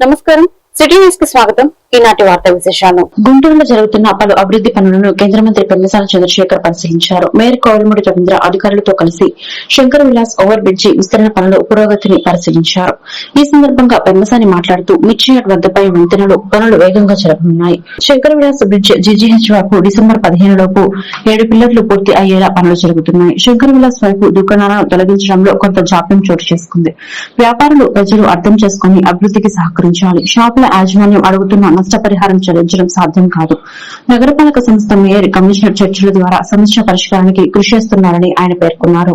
నమస్కారం. సిటీ న్యూస్కి స్వాగతం. ఈనాటి వార్తా విశేషాలు. గుంటూరులో జరుగుతున్న పలు అభివృద్ది పనులను కేంద్ర మంత్రి పెమ్మసాని చంద్రశేఖర్ పరిశీలించారు. మేయర్ కోవలమూడి రవీంద్ర అధికారులతో కలిసి శంకర్ విలాస్ ఓవర్ బ్రిడ్జి విస్తరణ పనుల పురోగతిని పరిశీలించారు. ఈ సందర్భంగా పెమ్మసాని మాట్లాడుతూ మిర్చియాడ్ వద్దపై వంతెనలు పనులు వేగంగా జరగనున్నాయి. శంకర్ విలాస్ బ్రిడ్జ్ జీజీహెచ్ వైపు డిసెంబర్ పదిహేను లోపు ఏడు పిల్లర్లు పూర్తి అయ్యేలా పనులు జరుగుతున్నాయి. శంకర్ విలాస్ వైపు దుకాణాలను తొలగించడంలో కొంత జాప్యం చోటు చేసుకుంది. వ్యాపారులు ప్రజలు అర్థం చేసుకుని అభివృద్ధికి సహకరించాలి. షాపుల యాజమాన్యం అడుగుతున్న నష్టపరిహారం చెల్లించడం సాధ్యం కాదు. నగరపాలక సంస్థ మేయర్ కమిషనర్ చర్చల ద్వారా సమస్య పరిష్కారానికి కృషి చేస్తున్నారని ఆయన పేర్కొన్నారు.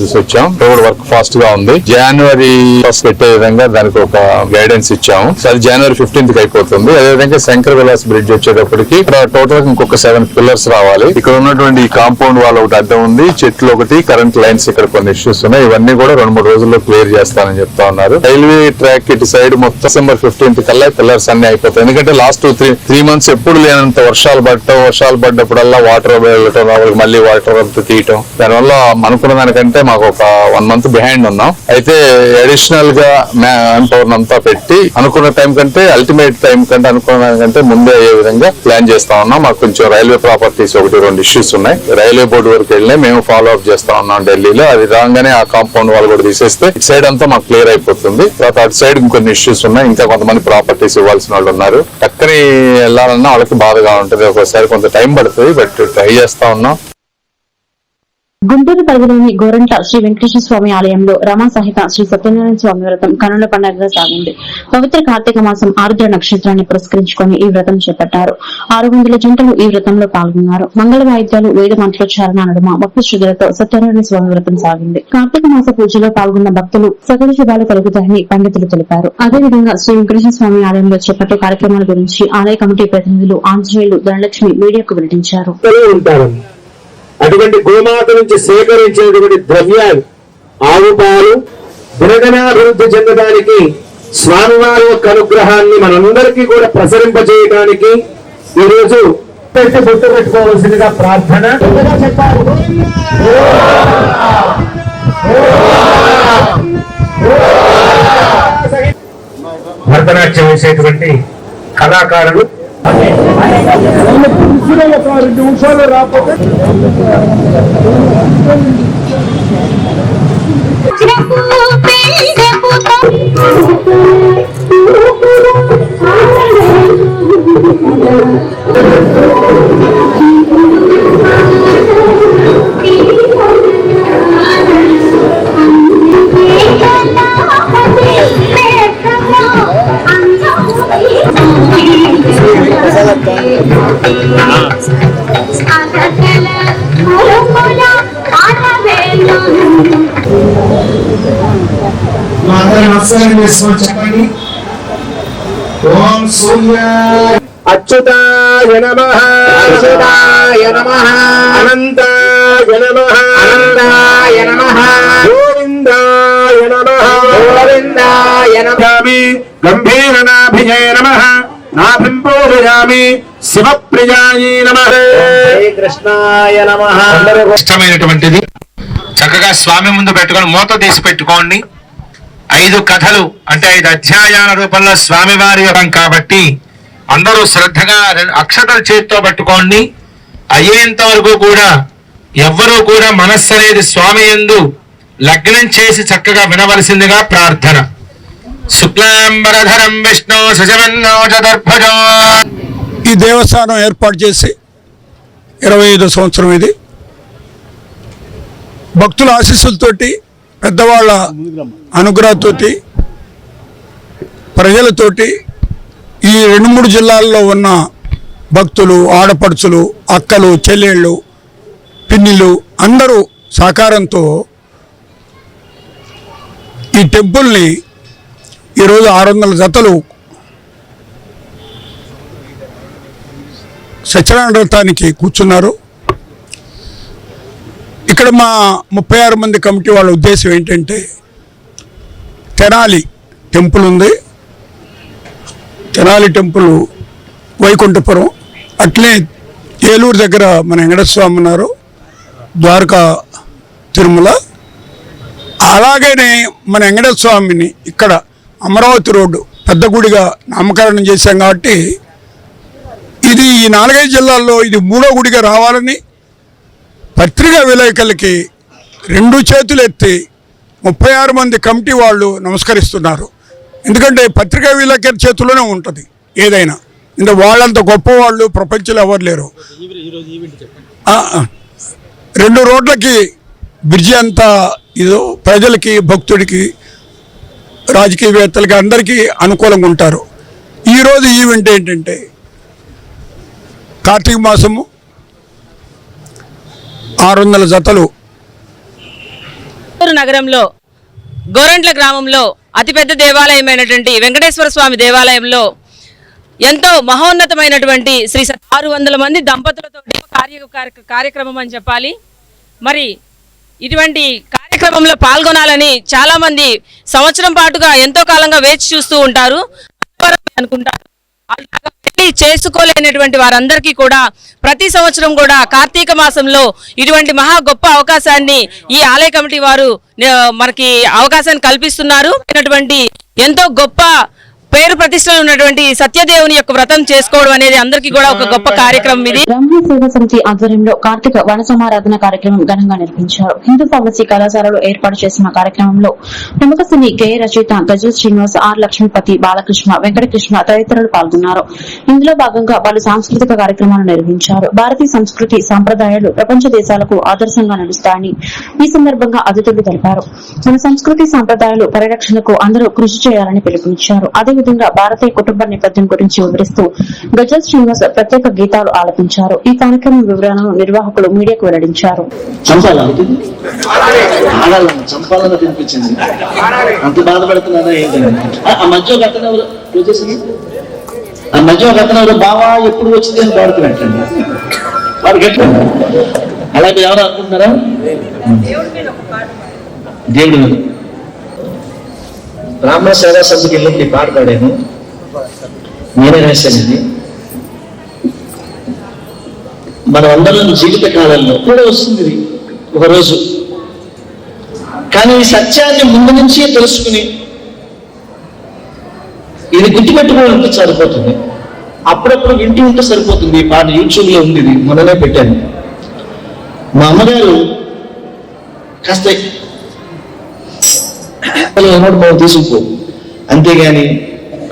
చూసి రోడ్ వర్క్ ఫాస్ట్గా ఉంది. జనవరి ఫస్ట్ పెట్టే విధంగా దానికి ఒక గైడెన్స్ ఇచ్చాము. అది జనవరి ఫిఫ్టీన్త్కి అయిపోతుంది. అదే విధంగా శంకర్ విలాస్ బ్రిడ్జ్ వచ్చేటప్పటికి ఇక్కడ టోటల్ ఇంకొక సెవెన్ పిల్లర్స్ రావాలి. ఇక్కడ ఉన్నటువంటి కాంపౌండ్ వాల్ ఒకటి అర్థం ఉంది. చెట్లు ఒకటి కరెంట్ లైన్స్ ఇక్కడ కొన్ని ఇష్యూస్ ఉన్నాయి. ఇవన్నీ కూడా రెండు మూడు రోజుల్లో క్లియర్ చేస్తానని చెప్తా ఉన్నారు. రైల్వే ట్రాక్ ఇటు సైడ్ మొత్తం డిసెంబర్ ఫిఫ్టీన్త్ కల్లా పిల్లర్స్ అన్ని అయిపోతాయి ఎందుకంటే లాస్ట్ త్రీ త్రీ మంత్స్ ఎప్పుడు లేనంత వర్షాలు పడటం వర్షాలు పడ్డప్పుడల్లా వాటర్ వెళ్ళటం వాళ్ళకి మళ్ళీ వాటర్ అంతా తీయటం. దానివల్ల అనుకున్న దానికంటే మాకు ఒక వన్ మంత్ బిహైండ్ ఉన్నాం. అయితే అడిషనల్గా మ్యాన్ పవర్ అంతా పెట్టి అనుకున్న టైం కంటే అల్టిమేట్ టైం కంటే అనుకున్న దానికంటే ముందే అయ్యే విధంగా ప్లాన్ చేస్తా ఉన్నాం. మాకు కొంచెం రైల్వే ప్రాపర్టీస్ ఒకటి రెండు ఇష్యూస్ ఉన్నాయి. రైల్వే బోర్డు వరకు వెళ్ళి మేము ఫాలో అప్ చేస్తా ఉన్నాం ఢిల్లీలో. అది రాగానే ఆ కాంపౌండ్ వాళ్ళు కూడా తీసేస్తే ఇటు సైడ్ అంతా మాకు క్లియర్ అయిపోతుంది. తర్వాత అటు సైడ్ ఇంకొన్ని ఇష్యూస్ ఉన్నాయి. ఇంకా కొంతమంది ప్రాపర్టీస్ ఇవ్వాల్సిన వాళ్ళు ఉన్నారు. టక్కని వెళ్ళాలన్నా వాళ్ళకి బాధగా ఉంటుంది. ఒకసారి కొంత టైం పడుతుంది బట్ ట్రై చేస్తా ఉన్నాం. గుంటూరు పరిధిలోని గోరంట్ల శ్రీ వెంకటేశ్వర స్వామి ఆలయంలో రమా సహిత శ్రీ సత్యనారాయణ స్వామి వ్రతం కనుల పండుగగా సాగింది. పవిత్ర కార్తీక మాసం ఆరుద్ర నక్షత్రాన్ని పురస్కరించుకొని ఈ వ్రతం చేపట్టారు. ఆరు వందల జంటలు ఈ వ్రతంలో పాల్గొన్నారు. మంగళ వాయిద్యాలు వేద మంత్రోచ్చారణ నడుమ భక్తి శ్రద్ధలతో సత్యనారాయణ స్వామి వ్రతం సాగింది. కార్తీక మాస పూజలో పాల్గొన్న భక్తులు సకల శుభాలు కలుగుతాయని పండితులు తెలిపారు. అదేవిధంగా శ్రీ వెంకటేశ్వర స్వామి ఆలయంలో చేపట్టే కార్యక్రమాల గురించి ఆలయ కమిటీ ప్రతినిధులు ఆంజనేయులు ధనలక్ష్మి మీడియాకు వెల్లడించారు. అటువంటి గోమాత నుంచి సేకరించినటువంటి ద్రవ్యాలు ఆవు పాలు దినదినాభివృద్ధి చెందడానికి స్వామివారి యొక్క అనుగ్రహాన్ని మనందరికీ కూడా ప్రసరింపజేయడానికి ఈ రోజు పెట్టి బొట్టు పెట్టుకోవాల్సిందిగా ప్రార్థన. భరతనాట్యం వేసేటువంటి కళాకారులు రెండు నిమిషాలు రాకపోతే మా అందరి చెప్పండి ఓం సూర్య అచ్యుతాయ నమ. అచ్యుతాయ నమ అనంతాయ నమ. అనంతాయ నమ. గోవిందాయ నమ. గోవిందాయ నమ. గంభీరనాభిజయ నమ. శివప్రియాయ నమ. కృష్ణాయ నమ. ఇష్టమైనటువంటిది. చక్కగా స్వామి ముందు పెట్టుకొని మూత తీసి పెట్టుకోండి. ఐదు కథలు అంటే ఐదు అధ్యాయాల రూపంలో స్వామివారి యొక్క కాబట్టి అందరూ శ్రద్ధగా అక్షతలు చేతితో పట్టుకోండి. అయ్యేంత వరకు కూడా ఎవ్వరూ కూడా మనస్సు అనేది స్వామి యందు లగ్నం చేసి చక్కగా వినవలసిందిగా ప్రార్థన. శుక్లాంబరధరం విష్ణు సుజవన్నో ఈ దేవస్థానం ఏర్పాటు చేసి ఇరవై ఐదో సంవత్సరం ఇది. భక్తుల ఆశీస్సులతోటి పెద్దవాళ్ళ అనుగ్రహతోటి ప్రజలతోటి ఈ రెండు మూడు జిల్లాల్లో ఉన్న భక్తులు ఆడపడుచులు అక్కలు చెల్లెళ్ళు పిన్నిలు అందరూ సహకారంతో ఈ టెంపుల్ని ఈరోజు ఆరు వందల జతలు సత్యనారాయణ వ్రతానికి కూర్చున్నారు. ఇక్కడ మా ముప్పై ఆరు మంది కమిటీ వాళ్ళ ఉద్దేశం ఏంటంటే తెనాలి టెంపుల్ ఉంది. తెనాలి టెంపుల్ వైకుంఠపురం. అట్లే ఏలూరు దగ్గర మన వెంకటస్వామి ఉన్నారు. ద్వారకా తిరుమల. అలాగనే మన వెంకటస్వామిని స్వామిని ఇక్కడ అమరావతి రోడ్డు పెద్ద గుడిగా నామకరణం చేశాం కాబట్టి ఇది ఈ నాలుగైదు జిల్లాల్లో ఇది మూడో గుడిగా రావాలని పత్రికా విలేకరులకి రెండు చేతులు ఎత్తి ముప్పై ఆరు మంది కమిటీ వాళ్ళు నమస్కరిస్తున్నారు. ఎందుకంటే పత్రికా విలేకరి చేతుల్లోనే ఉంటుంది ఏదైనా. ఇంకా వాళ్ళంత గొప్ప వాళ్ళు ప్రపంచంలో ఎవరు లేరు. రెండు రోడ్లకి బ్రిడ్జి అంతా ఇదో ప్రజలకి భక్తుడికి రాజకీయవేత్తలకి అందరికీ అనుకూలంగా ఉంటారు. ఈరోజు ఈవెంట్ ఏంటంటే కార్తీక మాసము ఆరు వందల జతలు నగరంలో గోరంట్ల గ్రామంలో అతిపెద్ద దేవాలయమైనటువంటి వెంకటేశ్వర స్వామి దేవాలయంలో ఎంతో మహోన్నతమైనటువంటి శ్రీ సత్ ఆరు వందల మంది దంపతులతో కార్య- కార్యక్రమం అని చెప్పాలి. మరి ఇటువంటి కార్యక్రమంలో పాల్గొనాలని చాలా మంది సంవత్సరం పాటుగా ఎంతో కాలంగా వేచి చూస్తూ ఉంటారు. అనుకుంటారు. చేసుకోలేనటువంటి వారందరికీ కూడా ప్రతి సంవత్సరం కూడా కార్తీక మాసంలో ఇటువంటి మహా గొప్ప అవకాశాన్ని ఈ ఆలయ కమిటీ వారు మనకి అవకాశాన్ని కల్పిస్తున్నారు. ఎంతో గొప్ప పేరు ప్రతిష్టలు ఉన్నటువంటి సత్యదేవుని యొక్క వ్రతం చేసుకోవడం అనేది అందరికీ కూడా ఒక గొప్ప కార్యక్రమం ఇది. బ్రహ్మ సేవ సమితి ఆధ్వర్యంలో కార్తీక వన సమారాధన కార్యక్రమం ఘనంగా నిర్వహించారు. హిందూ ఫార్మసీ కళాశాలలో ఏర్పాటు చేసిన కార్యక్రమంలో ప్రముఖ సినీ గేయ రచయిత గజల్ శ్రీనివాస్ ఆర్ లక్ష్మీపతి బాలకృష్ణ వెంకటకృష్ణ తదితరులు పాల్గొన్నారు. ఇందులో భాగంగా పలు సాంస్కృతిక కార్యక్రమాలు నిర్వహించారు. భారతీయ సంస్కృతి సాంప్రదాయాలు ప్రపంచ దేశాలకు ఆదర్శంగా నడుస్తాయని ఈ సందర్భంగా అతిథులు తెలిపారు. మన సంస్కృతి సాంప్రదాయాలు పరిరక్షణకు అందరూ కృషి చేయాలని పిలుపునిచ్చారు. అదేవిధంగా భారతీయ కుటుంబ నేపథ్యం గురించి వివరిస్తూ గజల్ శ్రీనివాస్ ప్రత్యేక గీతాలు ఆలపించారు. ఈ కార్యక్రమం వివరాలను నిర్వాహకులు మీడియాకు వెల్లడించారు. అంత బాధపడుతున్నారా ఆ- మధ్య ఒక అతను ఆ మధ్య ఒక బావా ఎప్పుడు వచ్చింది అని పాడుతున్నట్టండి వాడికి ఎట్లా? అలాగే ఎవరు అనుకుంటున్నారా? దేవుడి మీద. బ్రాహ్మణ సేవా సభకి వెళ్ళి పాట పాడాను. నేనే రాశానండి మనం అందరం జీవిత కాలంలో కూడా వస్తుంది ఇది. ఒకరోజు. కానీ ఈ సత్యాన్ని ముందు నుంచే తెలుసుకుని ఇది గుర్తుపెట్టుకోవాలంటే సరిపోతుంది. అప్పుడప్పుడు వింటూ ఉంటే సరిపోతుంది. ఈ పాట యూట్యూబ్లో ఉంది ఇది. మొన్ననే పెట్టాను. మా అమ్మగారు కాస్త ఏనాడు మనం తీసుకుపో. అంతేగాని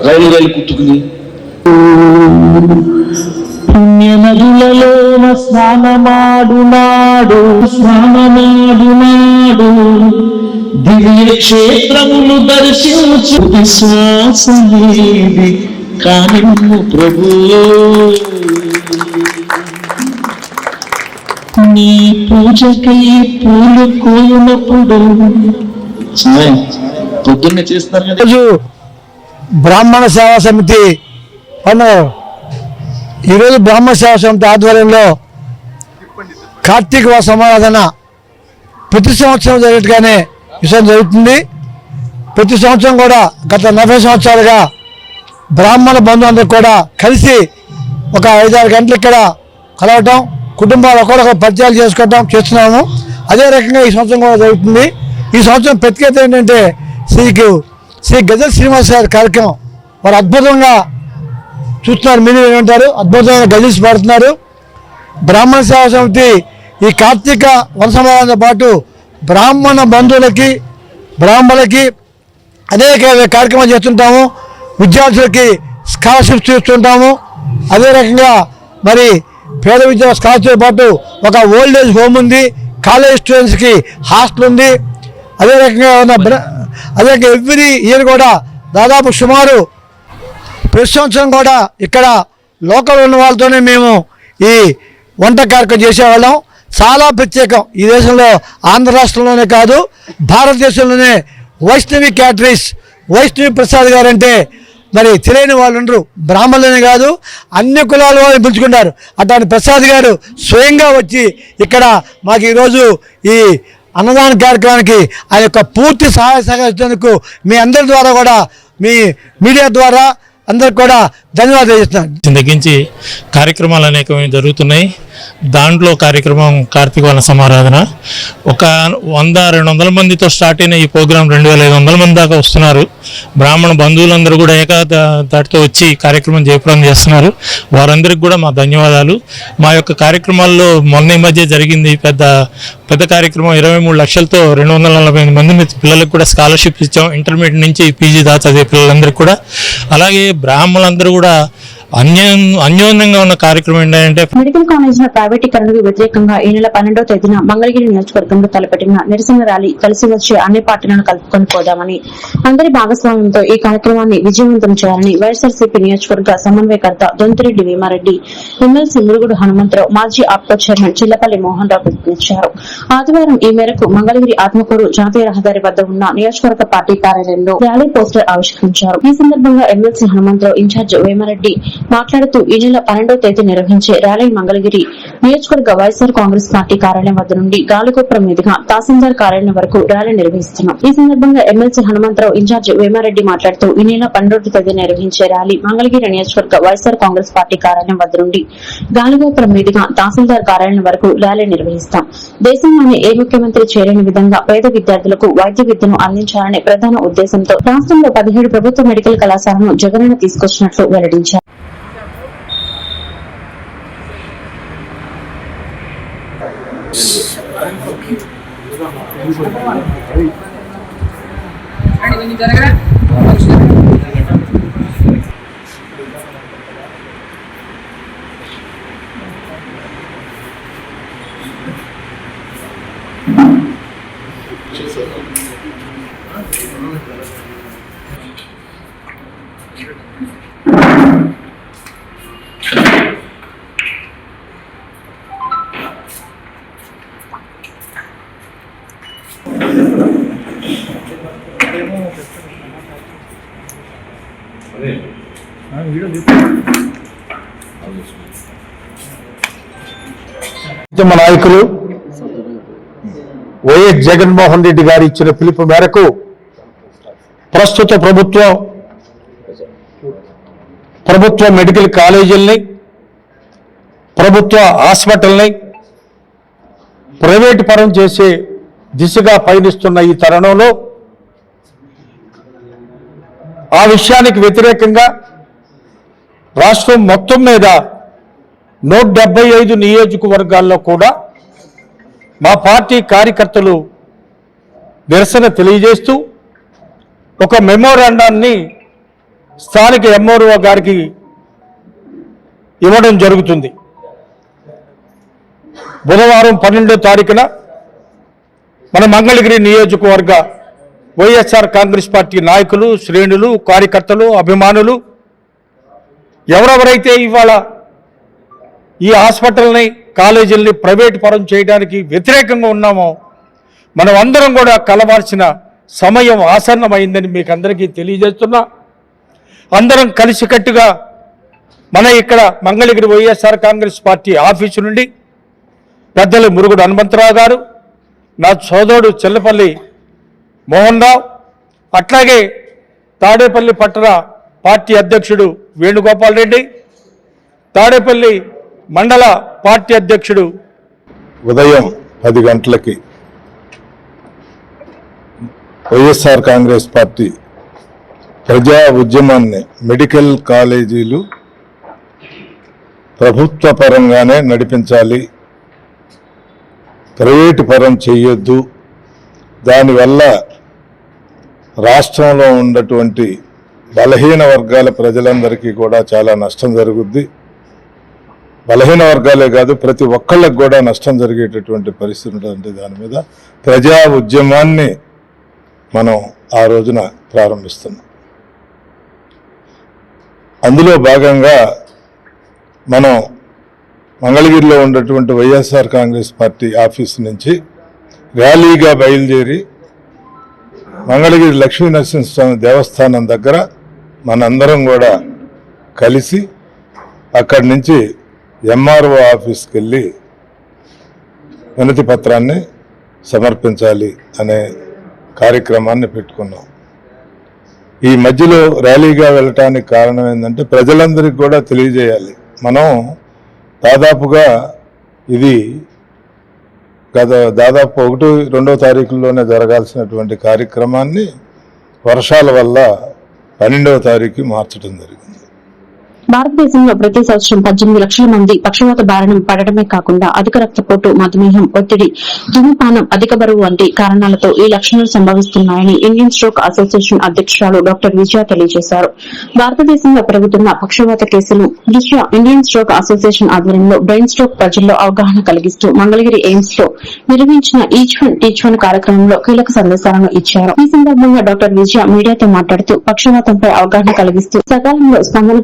రైలు రైలు కుట్టుకుని. పుణ్య నదులలోన స్నానమాడు నాడు స్నానమాడు నాడు దివ్య క్షేత్రములు దర్శించు విశ్వాసమేది కానిమ్ము ప్రభు. నీ పూజకై పూలు కోయినప్పుడు పొద్దున్నే చేస్తున్నారు కదా. రోజు బ్రాహ్మణ సేవా సమితి పను ఈరోజు బ్రాహ్మణ సేవా సమితి ఆధ్వర్యంలో కార్తీక సమారాధన ప్రతి సంవత్సరం జరిగేట్టుగానే విషయం జరుగుతుంది. ప్రతి సంవత్సరం కూడా గత నలభై సంవత్సరాలుగా బ్రాహ్మణ బంధువులందరూ కూడా కలిసి ఒక ఐదారు గంటలు ఇక్కడ కలవటం కుటుంబాలు ఒకరొకరు పరిచయాలు చేసుకోవటం చేస్తున్నాము. అదే రకంగా ఈ సంవత్సరం కూడా జరుగుతుంది. ఈ సంవత్సరం ప్రత్యేకత ఏంటంటే శ్రీకు శ్రీ గజల్ శ్రీనివాస్ గారి కార్యక్రమం. వారు అద్భుతంగా చూస్తున్నారు మీరు ఏమంటారు అద్భుతంగా గజల్స్ పాడుతున్నారు. బ్రాహ్మణ సేవా సమితి ఈ కార్తీక వంశమాలతో పాటు బ్రాహ్మణ బంధువులకి బ్రాహ్మణులకి అనేక కార్యక్రమాలు చేస్తుంటాము. విద్యార్థులకి స్కాలర్షిప్స్ ఇస్తుంటాము అదే రకంగా మరి పేద విద్య స్కాలర్షిప్ పాటు ఒక ఓల్డ్ ఏజ్ హోమ్ ఉంది. కాలేజ్ స్టూడెంట్స్కి హాస్టల్ ఉంది. అదే రకంగా ఉన్న అదే రకంగా ఎవ్రీ ఇయర్ కూడా దాదాపు సుమారు ప్రతి సంవత్సరం కూడా ఇక్కడ లోకల్ ఉన్న వాళ్ళతోనే మేము ఈ వంట కార్యక్రమం చేసేవాళ్ళం. చాలా ప్రత్యేకం. ఈ దేశంలో ఆంధ్ర రాష్ట్రంలోనే కాదు భారతదేశంలోనే వైష్ణవి క్యాటరీస్ వైష్ణవి ప్రసాద్ గారు అంటే మరి తెలియని వాళ్ళు ఉండరు. బ్రాహ్మణులనే కాదు అన్ని కులాల వాళ్ళని పిలుచుకుంటారు. అట్లాంటి ప్రసాద్ గారు స్వయంగా వచ్చి ఇక్కడ మాకు ఈరోజు ఈ అన్నదాన కార్యక్రమానికి ఆ యొక్క పూర్తి సహాయ సహకరించేందుకు మీ అందరి ద్వారా కూడా మీ మీడియా ద్వారా అందరికి కూడా ధన్యవాదాలు చేస్తున్నాను తగ్గించి కార్యక్రమాలు అనేకమైన జరుగుతున్నాయి. దాంట్లో కార్యక్రమం కార్తీక వన సమారాధన. ఒక వంద రెండు వందల మందితో స్టార్ట్ అయిన ఈ ప్రోగ్రాం రెండు వేల ఐదు వందల మంది దాకా వస్తున్నారు. బ్రాహ్మణ బంధువులందరూ కూడా ఏకా దా- దాటితో వచ్చి కార్యక్రమం జయప్రదం చేస్తున్నారు. వారందరికీ కూడా మా ధన్యవాదాలు. మా యొక్క కార్యక్రమాల్లో మొన్న ఈ మధ్య జరిగింది పెద్ద పెద్ద కార్యక్రమం. ఇరవై మూడు లక్షలతో రెండు వందల నలభై ఎనిమిది మంది మీ- పిల్లలకు కూడా స్కాలర్షిప్ ఇచ్చాం. ఇంటర్మీడియట్ నుంచి పీజీ దాకా చదివే పిల్లలందరికీ కూడా. అలాగే బ్రాహ్మణులందరూ కూడా అన్యోన్ అన్యోన్యంగా ఉన్న కార్యక్రమం ఏంటంటే మెడికల్ కాలేజీల ప్రైవేటీకరణకు వ్యతిరేకంగా ఈ నెల పన్నెండో తేదీన మంగళగిరి నియోజకవర్గంలో తలపెట్టిన నిరసన ర్యాలీ కలిసి వచ్చే అన్ని పార్టీలను కలుపుకొని పోదామని అందరి భాగస్వామ్యంతో ఈ కార్యక్రమాన్ని విజయవంతం చేయాలని వైఎస్ఆర్సీపీ నియోజకవర్గ సమన్వయకర్త దొంతిరెడ్డి భీమారెడ్డి ఎమ్మెల్సీ మురుగుడు హనుమంతరావు మాజీ ఆప్కో చైర్మన్ చిల్లపల్లి మోహన్ రావు పిలుపునిచ్చారు. ఆదివారం ఈ మేరకు మంగళగిరి ఆత్మకూరు జాతీయ రహదారి వద్ద ఉన్న నియోజకవర్గ పార్టీ కార్యాలయంలో ర్యాలీ పోస్టర్ ఆవిష్కరించారు. ఈ సందర్భంగా ఎమ్మెల్సీ హనుమంతరావు ఇన్ఛార్జ్ వేమారెడ్డి మాట్లాడుతూ ఈ నెల పన్నెండో తేదీ నిర్వహించే ర్యాలీ మంగళగిరి నియోజకవర్గ వైఎస్ఆర్ కాంగ్రెస్ పార్టీ కార్యాలయం వద్ద నుండి గాలిగోపురం మీదుగా తహసీల్దార్ కార్యాలయం వరకు ర్యాలీ నిర్వహిస్తున్నాం. ఈ సందర్భంగా ఎమ్మెల్సీ హనుమంతరావు ఇన్ఛార్జ్ వేమారెడ్డి మాట్లాడుతూ ఈ నెల పన్నెండో తేదీ నిర్వహించే ర్యాలీ మంగళగిరి నియోజకవర్గ వైఎస్ఆర్ కాంగ్రెస్ పార్టీ కార్యాలయం వద్ద నుండి గాలిగోపురం మీదుగా తహసీల్దార్ కార్యాలయం వరకు ర్యాలీ నిర్వహిస్తాం. దేశంలోని ఏ ముఖ్యమంత్రి చేరని విధంగా పేద విద్యార్థులకు వైద్య విద్యను అందించాలనే ప్రధాన ఉద్దేశంతో రాష్ట్రంలో పదిహేడు ప్రభుత్వ మెడికల్ కళాశాలను జగనన్న తీసుకొచ్చినట్లు వెల్లడించారు. ఉద్యమ నాయకులు వైఎస్ జగన్మోహన్ రెడ్డి గారు ఇచ్చిన పిలుపు మేరకు ప్రస్తుత ప్రభుత్వం ప్రభుత్వ మెడికల్ కాలేజీల్ని ప్రభుత్వ హాస్పిటల్ని ప్రైవేటు పరం చేసే దిశగా పయనిస్తున్న ఈ తరుణంలో ఆ విషయానికి వ్యతిరేకంగా రాష్ట్రం మొత్తం మీద నూట డెబ్బై ఐదు నియోజకవర్గాల్లో కూడా మా పార్టీ కార్యకర్తలు నిరసన తెలియజేస్తూ ఒక మెమోరాండాన్ని స్థానిక ఎంఆర్ఓ గారికి ఇవ్వడం జరుగుతుంది. బుధవారం పన్నెండో తారీఖున మన మంగళగిరి నియోజకవర్గ వైఎస్ఆర్ కాంగ్రెస్ పార్టీ నాయకులు శ్రేణులు కార్యకర్తలు అభిమానులు ఎవరెవరైతే ఇవాళ ఈ హాస్పిటల్ని కాలేజీల్ని ప్రైవేట్ పరం చేయడానికి వ్యతిరేకంగా ఉన్నామో మనం అందరం కూడా కలవాల్సిన సమయం ఆసన్నమైందని మీకు అందరికీ తెలియజేస్తున్నా. అందరం కలిసికట్టుగా మన ఇక్కడ Mangalagiri YSR Congress party office నుండి పెద్దలు మురుగుడు హనుమంతరావు గారు నా సోదరుడు చెల్లపల్లి మోహన్ రావు అట్లాగే తాడేపల్లి పట్టణ పార్టీ అధ్యక్షుడు వేణుగోపాల్ రెడ్డి తాడేపల్లి మండల పార్టీ అధ్యక్షుడు ఉదయం పది గంటలకి వైఎస్ఆర్ కాంగ్రెస్ పార్టీ ప్రజా ఉద్యమాన్ని మెడికల్ కాలేజీలు ప్రభుత్వ పరంగానే నడిపించాలి. ప్రైవేటు పరం చేయొద్దు దానివల్ల రాష్ట్రంలో ఉన్నటువంటి బలహీన వర్గాల ప్రజలందరికీ కూడా చాలా నష్టం జరుగుద్ది. బలహీన వర్గాలే కాదు ప్రతి ఒక్కళ్ళకి కూడా నష్టం జరిగేటటువంటి పరిస్థితి ఉంటుంది దాని మీద ప్రజా ఉద్యమాన్ని మనం ఆ రోజున ప్రారంభిస్తున్నాం. అందులో భాగంగా మనం మంగళగిరిలో ఉన్నటువంటి వైఎస్ఆర్ కాంగ్రెస్ పార్టీ ఆఫీస్ నుంచి ర్యాలీగా బయలుదేరి మంగళగిరి లక్ష్మీ నరసింహస్వామి దేవస్థానం దగ్గర మనందరం కూడా కలిసి అక్కడి నుంచి ఎంఆర్ఓ ఆఫీస్కి వెళ్ళి వినతి పత్రాన్ని సమర్పించాలి అనే కార్యక్రమాన్ని పెట్టుకున్నాం. ఈ మధ్యలో ర్యాలీగా వెళ్ళటానికి కారణం ఏంటంటే ప్రజలందరికీ కూడా తెలియజేయాలి. మనం దాదాపుగా ఇది గత దాదాపు ఒకటి రెండో తారీఖుల్లోనే జరగాల్సినటువంటి కార్యక్రమాన్ని వర్షాల వల్ల పన్నెండవ తారీఖు మార్చడం జరిగింది. భారతదేశంలో ప్రతి సంవత్సరం పద్దెనిమిది లక్షల మంది పక్షవాత బారిన పడటమే కాకుండా అధిక రక్తపోటు మధుమేహం ఒత్తిడి ధూమపానం అధిక బరువు వంటి కారణాలతో ఈ లక్షణాలు సంభవిస్తున్నాయని ఇండియన్ స్ట్రోక్ అసోసియేషన్ అధ్యక్షురాలు డాక్టర్ విజయ తెలియజేశారు. భారతదేశంలో పెరుగుతున్న పక్షవాత కేసులు దృష్ట్యా ఇండియన్ స్ట్రోక్ అసోసియేషన్ ఆధ్వర్యంలో బ్రెయిన్ స్ట్రోక్ ప్రజల్లో అవగాహన కలిగిస్తూ మంగళగిరి ఎయిమ్స్లో నిర్వహించిన ఈచ్ వన్ టీచ్ వన్ కార్యక్రమంలో కీలక సందేశాలను ఇచ్చారు. ఈ సందర్భంగా డాక్టర్ విజయ మీడియాతో మాట్లాడుతూ పక్షవాతంపై అవగాహన కలిగిస్తూ సకాలంలో స్పందన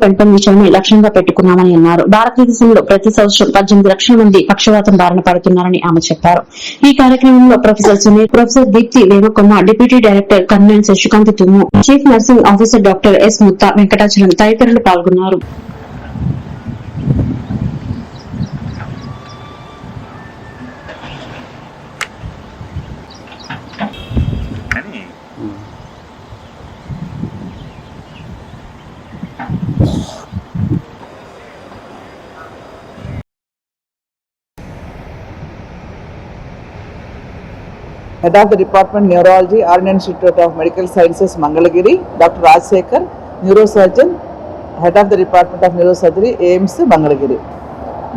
పెంపొందించడమే లక్ష్యంగా పెట్టుకున్నామని అన్నారు. భారతదేశంలో ప్రతి సంవత్సరం పద్దెనిమిది లక్షల మంది పక్షవాతం బారిన పడుతున్నారని ఆమె చెప్పారు. ఈ కార్యక్రమంలో professor Sunil professor Deepti Vemakomma deputy director convene Sasikanth Tummu chief nursing officer doctor S Mutta Venkatachalam తదితరులు పాల్గొన్నారు. Head of the department neurology ఆర్డ్ institute of medical sciences Mangalagiri doctor Rajasekhar neuro surgeon head of the department of neuro surgery AIIMS Mangalagiri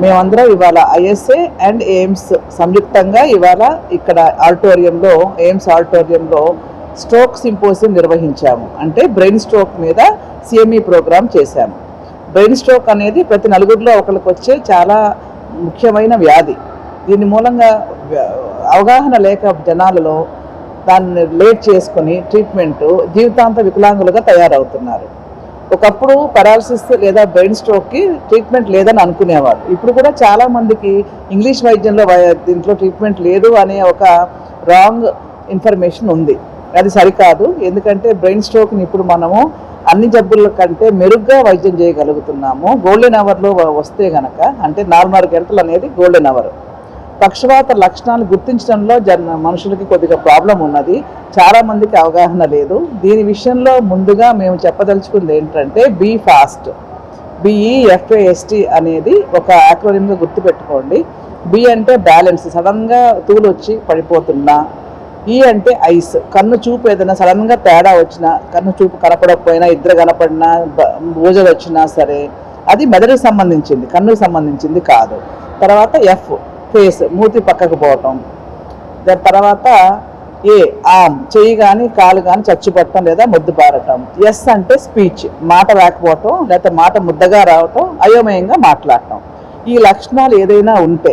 మేమందరం ఇవాళ ISA and AIIMS సంయుక్తంగా ఇవాళ ఇక్కడ ఆడిటోరియంలో AIIMS ఆడిటోరియంలో stroke symposium నిర్వహించాము. అంటే బ్రెయిన్ స్ట్రోక్ మీద CME program చేశాము. బ్రెయిన్ స్ట్రోక్ అనేది ప్రతి నలుగురిలో ఒకరికి వచ్చే చాలా ముఖ్యమైన వ్యాధి. దీని మూలంగా అవగాహన లేక జనాలలో దాన్ని లేట్ చేసుకొని ట్రీట్మెంట్ జీవితాంత వికలాంగులుగా తయారవుతున్నారు. ఒకప్పుడు పెరాలసిస్ లేదా బ్రెయిన్ స్ట్రోక్కి ట్రీట్మెంట్ లేదని అనుకునేవారు ఇప్పుడు కూడా చాలామందికి ఇంగ్లీష్ వైద్యంలో దీంట్లో ట్రీట్మెంట్ లేదు అనే ఒక రాంగ్ ఇన్ఫర్మేషన్ ఉంది. అది సరికాదు. ఎందుకంటే బ్రెయిన్ స్ట్రోక్ని ఇప్పుడు మనము అన్ని జబ్బుల కంటే మెరుగ్గా వైద్యం చేయగలుగుతున్నాము. గోల్డెన్ అవర్లో వస్తే గనక అంటే నాలుగున్నర గంటలు అనేది గోల్డెన్ అవర్. పక్షవాత లక్షణాలు గుర్తించడంలో జన మనుషులకి కొద్దిగా ప్రాబ్లం ఉన్నది. చాలామందికి అవగాహన లేదు. దీని విషయంలో ముందుగా మేము చెప్పదలుచుకుంది ఏంటంటే బీ ఫాస్ట్. బిఈఎఫ్ఏఎస్టీ అనేది ఒక యాక్రోనిమ్గా గుర్తుపెట్టుకోండి. బి అంటే బ్యాలెన్స్. సడన్గా తూలు వచ్చి పడిపోతున్నా. ఈ అంటే ఐస్. కన్ను చూపు ఏదైనా సడన్గా తేడా వచ్చినా కన్ను చూపు కనపడకపోయినా ఇద్దరు కనపడినా బూజలు వచ్చినా సరే అది మెదడుకు సంబంధించింది. కన్నుకు సంబంధించింది కాదు. తర్వాత ఎఫ్. ఫేస్ మూతి పక్కకు పోవటం. దాని తర్వాత ఏ ఆమ్ చెయ్యి కానీ కాలు కానీ చచ్చిపట్టడం లేదా ముద్దు పారటం. ఎస్ అంటే స్పీచ్ మాట రాకపోవటం లేకపోతే మాట ముద్దగా రావటం అయోమయంగా మాట్లాడటం. ఈ లక్షణాలు ఏదైనా ఉంటే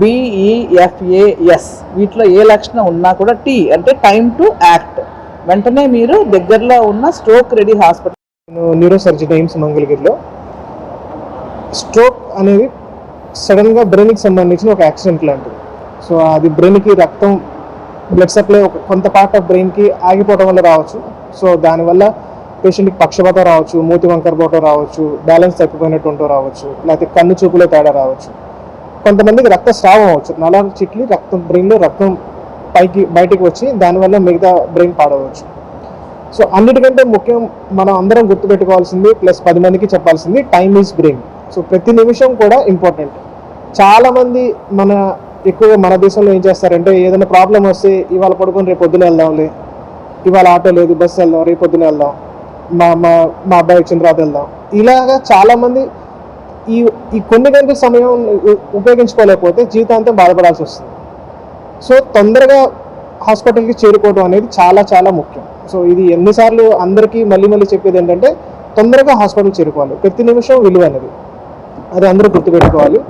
బిఈఎఫ్ఏఎస్ వీటిలో ఏ లక్షణం ఉన్నా కూడా టీ అంటే టైం టు యాక్ట్. వెంటనే మీరు దగ్గరలో ఉన్న స్ట్రోక్ రెడీ హాస్పిటల్ నేను న్యూరో సర్జన్ ఎయిమ్స్ మంగళగిరిలో. స్ట్రోక్ అనేది సడన్గా బ్రెయిన్కి సంబంధించిన ఒక యాక్సిడెంట్ లాంటిది. సో అది బ్రెయిన్కి రక్తం బ్లడ్ సప్లై ఒక కొంత పార్ట్ ఆఫ్ బ్రెయిన్కి ఆగిపోవడం వల్ల రావచ్చు. సో దానివల్ల పేషెంట్కి పక్షపాతం రావచ్చు మూతి వంకర పోవటం రావచ్చు బ్యాలెన్స్ తప్పిపోయినట్టు రావచ్చు లేకపోతే కన్ను చూపులో తేడా రావచ్చు. కొంతమందికి రక్తస్రావం అవచ్చు నలాలు చిట్లి రక్తం బ్రెయిన్లో రక్తం పైకి బయటికి వచ్చి దానివల్ల మిగతా బ్రెయిన్ పాడవచ్చు. సో అన్నిటికంటే ముఖ్యం మనం అందరం గుర్తుపెట్టుకోవాల్సింది ప్లస్ పది మందికి చెప్పాల్సింది టైమ్ ఈజ్ బ్రెయిన్ సో ప్రతి నిమిషం కూడా ఇంపార్టెంట్ చాలా మంది మన ఎక్కువగా మన దేశంలో ఏం చేస్తారంటే ఏదైనా ప్రాబ్లం వస్తే ఇవాళ పడుకొని రేపు పొద్దున వెళ్దాంలే. ఇవాళ ఆటో లేదు బస్సు వెళ్దాం రేపు పొద్దున వెళ్దాం. మా మా మా అబ్బాయి వచ్చిన తర్వాత వెళ్దాం. ఇలాగా చాలా మంది ఈ ఈ కొన్ని గంటల సమయం ఉపయోగించుకోలేకపోతే జీవితాంతం బాధపడాల్సి వస్తుంది. సో తొందరగా హాస్పిటల్కి చేరుకోవడం అనేది చాలా చాలా ముఖ్యం. సో ఇది ఎన్నిసార్లు అందరికీ మళ్ళీ మళ్ళీ చెప్పేది ఏంటంటే తొందరగా హాస్పిటల్ చేరుకోవాలి. ప్రతి నిమిషం విలువైనది. అది అందరూ గుర్తుపెట్టుకోవాలి.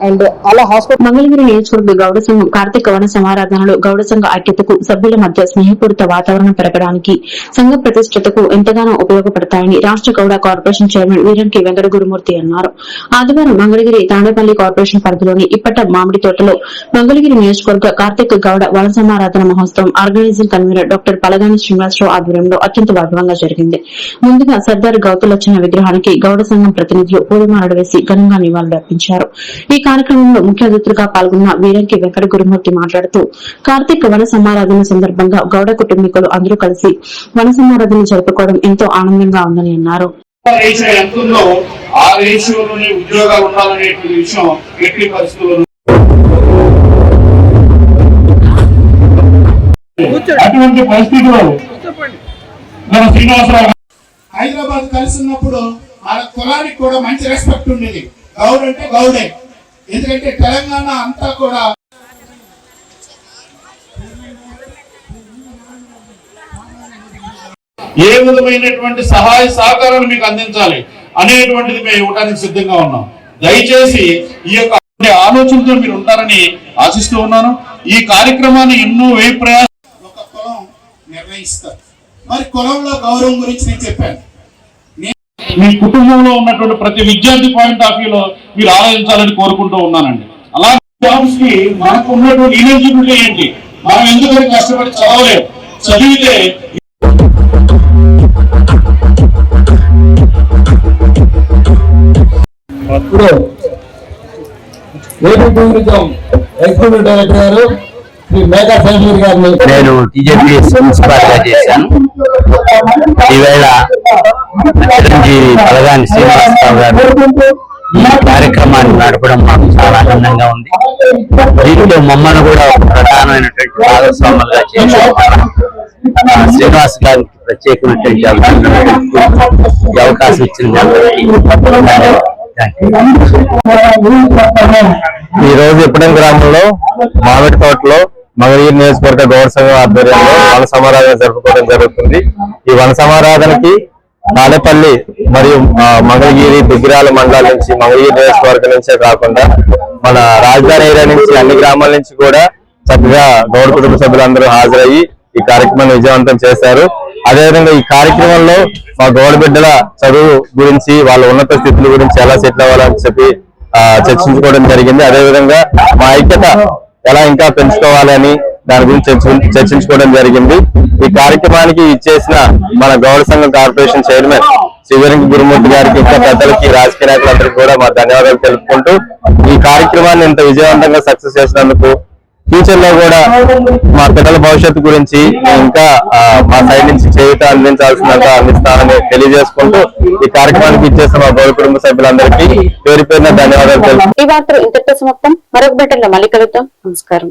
అండ్ అలా హాస్పిటల్ మంగళగిరి నియోజకవర్గ గౌడ సంఘం కార్తీక వన సమారాధనలో గౌడ సంఘ ఐక్యతకు సభ్యుల మధ్య స్నేహపూరిత వాతావరణం పెరగడానికి సంఘ ప్రతిష్టతకు ఎంతగానో ఉపయోగపడతాయని రాష్ట్ర గౌడ కార్పొరేషన్ చైర్మన్ వీరంకి వెంకట గురుమూర్తి అన్నారు. ఆదివారం మంగళగిరి తాండేపల్లి కార్పొరేషన్ పరిధిలోని ఇప్పట మామిడి తోటలో మంగళగిరి నియోజకవర్గ కార్తీక గౌడ వన సమారాధన మహోత్సవం organising convener doctor Palagani Srinivasarao ఆధ్వర్యంలో అత్యంత వైభవంగా జరిగింది. ముందుగా సర్దార్ గౌతులచ్చిన విగ్రహానికి గౌడ సంఘం ప్రతినిధులు పూలమాలలు వేసి ఘనంగా నివాళులర్పించారు. ఈ కార్యక్రమంలో ముఖ్య అతిథులుగా పాల్గొన్న వీరంకి వెంకట గురుమూర్తి మాట్లాడుతూ కార్తీక వన సమారాధన సందర్భంగా గౌడ కుటుంబీకులు అందరూ కలిసి వన సమారాధన జరుపుకోవడం ఎంతో ఆనందంగా ఉందని అన్నారు. హైదరాబాద్ కలిసి ఉన్నప్పుడు మన కులానికి కూడా మంచి రెస్పెక్ట్ ఉండేది. గౌడ్ అంటే గౌడే. ఎందుకంటే తెలంగాణ అంతా కూడా ఏ విధమైనటువంటి సహాయ సహకారాలు మీకు అందించాలి అనేటువంటిది మేము ఇవ్వడానికి సిద్ధంగా ఉన్నాం. దయచేసి ఈ యొక్క ఆలోచనతో మీరు ఉంటారని ఆశిస్తూ ఉన్నాను. ఈ కార్యక్రమాన్ని ఎన్నో వ్యయ ప్రయాస ఒక కులం నిర్ణయిస్తారు. మరి కులంలో గౌరవం గురించి నేను చెప్పాను. మీ కుటుంబంలో ఉన్నటువంటి ప్రతి విద్యార్థి పాయింట్ ఆఫ్ వ్యూలో మీరు ఆలోచించాలని కోరుకుంటూ ఉన్నానండి. అలాగే జాబ్స్కి మనకు ఉన్నటువంటి ఎలిజిబిలిటీ ఏంటి? మనం ఎందుకని కష్టపడి చదవలేము చదివితే ఇప్పుడు ఏపీ టూరిజం ఎగ్జిక్యూటివ్ డైరెక్టర్ గారు శ్రీ మేఘా శైలూరి గారిని నేను టీజేపీ ప్రిన్సిపాల్గా చేశాను. ఈవేళ చిరంజీవి బలగాని శ్రీనివాసరావు గారు ఈ కార్యక్రమాన్ని నడపడం మాకు చాలా ఆనందంగా ఉంది. దీంట్లో మమ్మల్ని కూడా ప్రధానమైనటువంటి భాగస్వాములుగా చేసుకోవాలి ఆ, శ్రీనివాస్ గారికి ప్రత్యేకమైనటువంటి అవకాశం ఇచ్చింది ఈ రోజు ఇప్పటి గ్రామంలో మామిడి తోటలో మగనీరు నియోజకవర్గ గౌరవ సంఘం ఆధ్వర్యంలో వన సమారాధన జరుపుకోవడం జరుగుతుంది. ఈ వన సమారాధనకి తాడేపల్లి మరియు మంగళగిరి బిగ్గిరాల మండలాల నుంచి మంగళగిరి నియోజకవర్గం నుంచే కాకుండా మన రాజధాని ఏరియా నుంచి అన్ని గ్రామాల నుంచి కూడా చక్కగా గౌడ కుటుంబ సభ్యులందరూ హాజరయ్యి ఈ కార్యక్రమాన్ని విజయవంతం చేశారు. అదేవిధంగా ఈ కార్యక్రమంలో మా గౌడ బిడ్డల చదువు గురించి వాళ్ళ ఉన్నత స్థితుల గురించి ఎలా సెటిల్ అవ్వాలని చెప్పి చర్చించుకోవడం జరిగింది. అదేవిధంగా మా ఐక్యత ఎలా ఇంకా పెంచుకోవాలని దాని గురించి చర్చించుకోవడం జరిగింది. ఈ కార్యక్రమానికి ఇచ్చేసిన మన గౌడ సంఘం కార్పొరేషన్ చైర్మన్ శ్రీవరంగి గురుమూర్తి గారికి ఇంకా పెద్దలకి రాజకీయ నాయకులందరికీ కూడా మా ధన్యవాదాలు తెలుపుకుంటూ ఈ కార్యక్రమాన్ని ఇంత విజయవంతంగా సక్సెస్ చేసినందుకు ఫ్యూచర్లో కూడా మా పిల్లల భవిష్యత్తు గురించి ఇంకా మా సైడ్ నుంచి చేయుత అందించాల్సినంత అందిస్తానని తెలియజేసుకుంటూ ఈ కార్యక్రమానికి ఇచ్చేసిన మా గౌరవ కుటుంబ సభ్యులందరికీ పేరు పేరున ధన్యవాదాలు తెలుసు ఈ వార్తలు ఇంతటితో సమాప్తం. మరొక బెటర్లో మళ్ళీ కలుద్దాం. నమస్కారం.